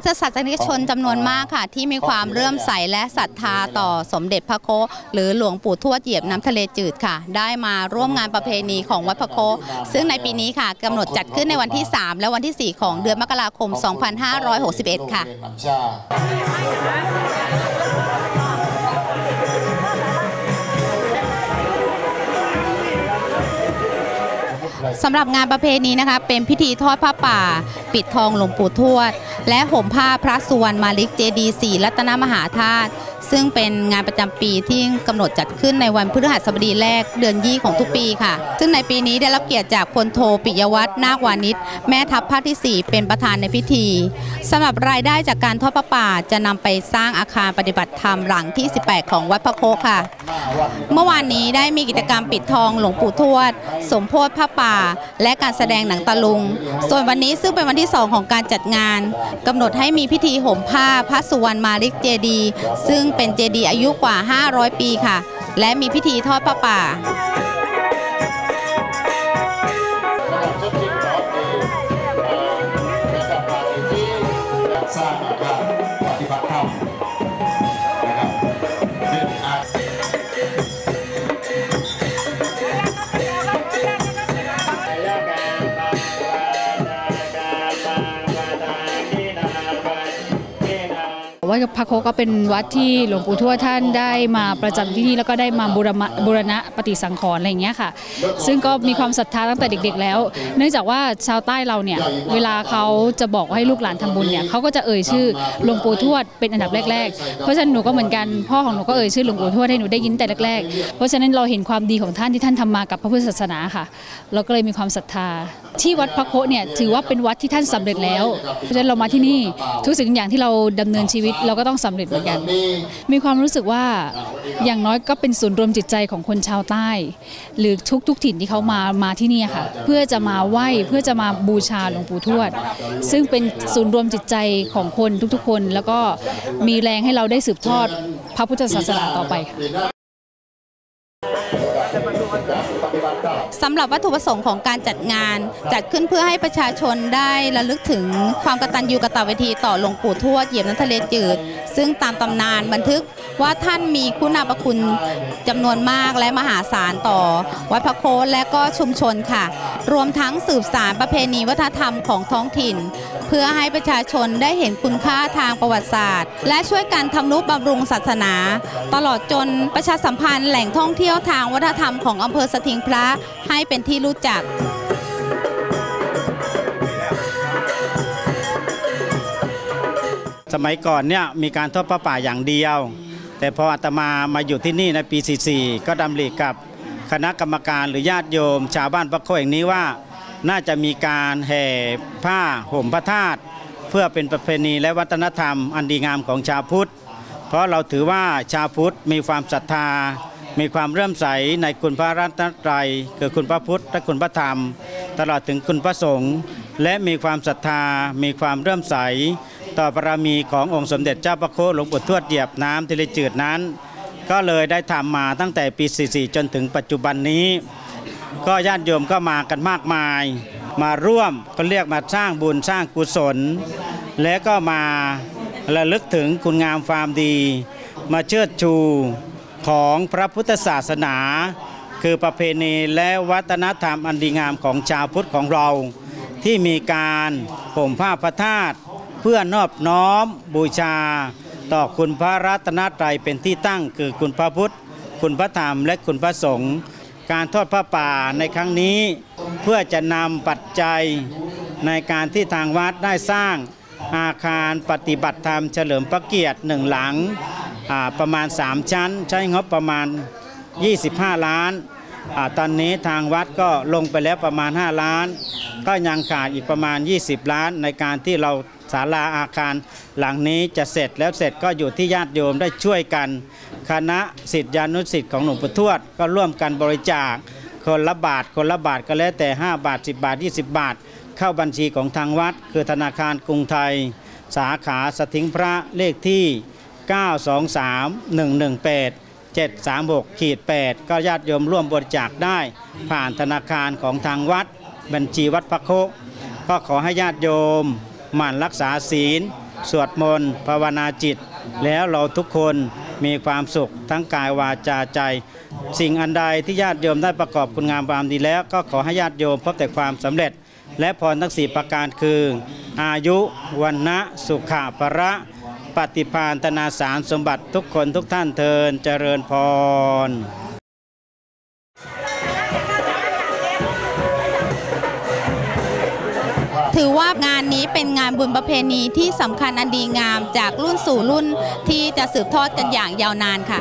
พุทธศาสนิกชนจำนวนมากค่ะ ที่มีความเลื่อมใสและศรัทธาต่อสมเด็จพระโค หรือหลวงปู่ทวดเหยียบน้ำทะเลจืดค่ะ ได้มาร่วมงานประเพณีของวัดพระโค ซึ่งในปีนี้ค่ะกำหนดจัดขึ้นในวันที่ 3 และวันที่ 4 ของเดือนมกราคม 2561 ค่ะ สำหรับงานประเพณีนะคะ เป็นพิธีทอดผ้าป่า ปิดทองหลวงปู่ทวด และห่มผ้าพระสุวรรณมาลิกเจดีสี่รัตนมหาธาตุซึ่งเป็นงานประจำปีที่กำหนดจัดขึ้นในวันพฤหัสบดีแรกเดือนยี่ของทุกปีค่ะ ซึ่งในปีนี้ได้รับเกียรติจากพลโทปิยวัฒน์นาควานิชแม่ทัพภาคที่ 4 เป็นประธานในพิธีสำหรับรายได้จากการทอดผ้าป่าจะนำไปสร้างอาคารปฏิบัติธรรมหลังที่ 18 ของวัดพระโคค่ะ เมื่อวานนี้ได้มีกิจกรรมปิดทองหลวงปู่ทวด สมโพธิผ้าป่า และการแสดงหนังตะลุง ส่วนวันนี้ซึ่งเป็นวันที่ 2 ของการจัดงานกำหนดให้มีพิธีห่มผ้าพระสุวรรณมาลิกเจดี ซึ่งเป็นเจดีย์อายุกว่า 500 ปีค่ะ และมีพิธีทอดพระป่า สร้างอาคาร ดพระโคก็เป็นวัดที่หลวงปู่ทวดท่านได้มาประจำที่นี่แล้วก็ได้มาบูรณะบูรณะปฏิสังขรณ์อะไรอย่างเงี้ยค่ะ ซึ่งก็มีความศรัทธาตั้งแต่เด็ก ๆ แล้ว เนื่องจากว่าชาวใต้เราเนี่ยเวลาเขาจะบอกให้ลูกหลานทำบุญเนี่ยเขาก็จะเอ่ยชื่อหลวงปู่ทวดเป็นอันดับแรก ๆ เพราะฉะนั้นหนูก็เหมือนกันพ่อของหนูก็เอ่ยชื่อหลวงปู่ทวดให้หนูได้ยินแต่แรกๆ เพราะฉะนั้นเราเห็นความดีของท่านที่ท่านทำมากับพระพุทธศาสนาค่ะ เราก็เลยมีความศรัทธา ที่วัดพระโคเนี่ยถือว่าเป็นวัดที่ท่านสำเร็จแล้ว เพราะฉะนั้นเรามาที่นี่ทุกสิ่งอย่างที่เราดำเนินชีวิตเราก็ต้องสำเร็จเหมือนกัน มีความรู้สึกว่าอย่างน้อยก็เป็นศูนย์รวมจิตใจของคนชาวใต้ หรือทุกทุกถิ่นที่เขามามาที่นี่ค่ะ เพื่อจะมาไหว้เพื่อจะมาบูชาหลวงปู่ทวด ซึ่งเป็นศูนย์รวมจิตใจของคนทุกๆคน แล้วก็มีแรงให้เราได้สืบทอดพระพุทธศาสนาต่อไปค่ะ สำหรับวัตถุประสงค์ของการจัดงาน จัดขึ้นเพื่อให้ประชาชนได้ระลึกถึงความกตัญญูกตเวทีต่อหลวงปู่ทวดเหยียบน้ำทะเลจืด ซึ่งตามตำนานบันทึกว่าท่านมีคุณาประคุณจำนวนมากและมหาศาลต่อ วัดพระโคตและก็ชุมชนค่ะ รวมทั้งสืบสารประเพณีวัฒนธรรมของท้องถิ่น เพื่อให้ประชาชนได้เห็นคุณค่าทางประวัติศาสตร์ และช่วยกันทำนุบำรุงศาสนา ตลอดจนประชาสัมพันธ์แหล่งท่องเที่ยวทางวัฒนธรรมของอำเภอสถิงพระให้เป็นที่รู้จักสมัยก่อนเนี่ยมีการทอดพระป่าอย่างเดียว แต่พออาตมามาอยู่ที่นี่ในปี 44 ก็ดำริกับคณะกรรมการหรือญาติโยม ชาวบ้านพระโคแห่งนี้ว่า น่าจะมีการแห่ผ้าห่มพระธาตุเพื่อเป็นประเพณีและวัฒนธรรมอันดีงามของชาวพุทธ เพราะเราถือว่าชาวพุทธมีความศรัทธา มีความเรื่มใสในคุณพระรัตนตรัยคือคุณพระพุทธและคุณพระธรรม ตลอดถึงคุณพระสงฆ์และมีความศรัทธา มีความเรื่มใส ต่อบารมีขององค์สมเด็จเจ้าพระโคหลวงปู่ทวดเหยียบน้ำทะเลจืดนั้น ก็เลยได้ทำมาตั้งแต่ปี 44 จนถึงปัจจุบันนี้ ก็ญาติโยมก็มากันมากมาย มาร่วมก็เรียกมาสร้างบุญสร้างกุศล และก็มาระลึกถึงคุณงามความดี มาเชิดชู ของพระพุทธศาสนา คือประเพณีและวัฒนธรรมอันดีงามของชาวพุทธของเรา ที่มีการห่มผ้าพระธาตุเพื่อนอบน้อมบูชา ต่อคุณพระรัตนตรัยเป็นที่ตั้งคือคุณพระพุทธ คุณพระธรรมและคุณพระสงฆ์การทอดพระป่าในครั้งนี้ เพื่อจะนำปัจจัยในการที่ทางวัดได้สร้างอาคารปฏิบัติธรรมเฉลิมพระเกียรติหนึ่งหลัง ประมาณ 3 ชั้น ใช้งบประมาณ 25 ล้านอาตอนนี้ทางวัดก็ลงไปแล้วประมาณ 5 ล้าน ก็ยังขาดอีกประมาณ 20 ล้าน ในการที่เราศาลาอาคาร หลังนี้จะเสร็จแล้วเสร็จก็อยู่ที่ญาติโยมได้ช่วยกัน คณะสิทธิานุสิทธิ์ของหลวงปู่ทวด ก็ร่วมกันบริจาค คนละบาทคนละบาทก็แล้วแต่ 5 บาท 10 บาท 20 บาท เข้าบัญชีของทางวัด คือธนาคารกรุงไทย สาขาสถิงพระเลขที่ 923 118 736ขีด8ก็ญาติโยมร่วมบริจาคได้ ผ่านธนาคารของทางวัด บัญชีวัดพระโคกก็ขอให้ญาติโยมหมั่นรักษาศีล สวดมนต์ภาวนาจิต แล้วเราทุกคนมีความสุขทั้งกายวาจาใจ สิ่งอันใดที่ญาติโยมได้ประกอบคุณงามความดีแล้ว ก็ขอให้ญาติโยมพบแต่ความสำเร็จ และพรทั้งสี่ประการคือ อายุวันนะสุขะประ ปฏิพานธนาสารสมบัติทุกคนทุกท่านเทินเจริญพรถือว่างานนี้เป็นงานบุญประเพณีที่สำคัญอันดีงามจากรุ่นสู่รุ่นที่จะสืบทอดกันอย่างยาวนานค่ะ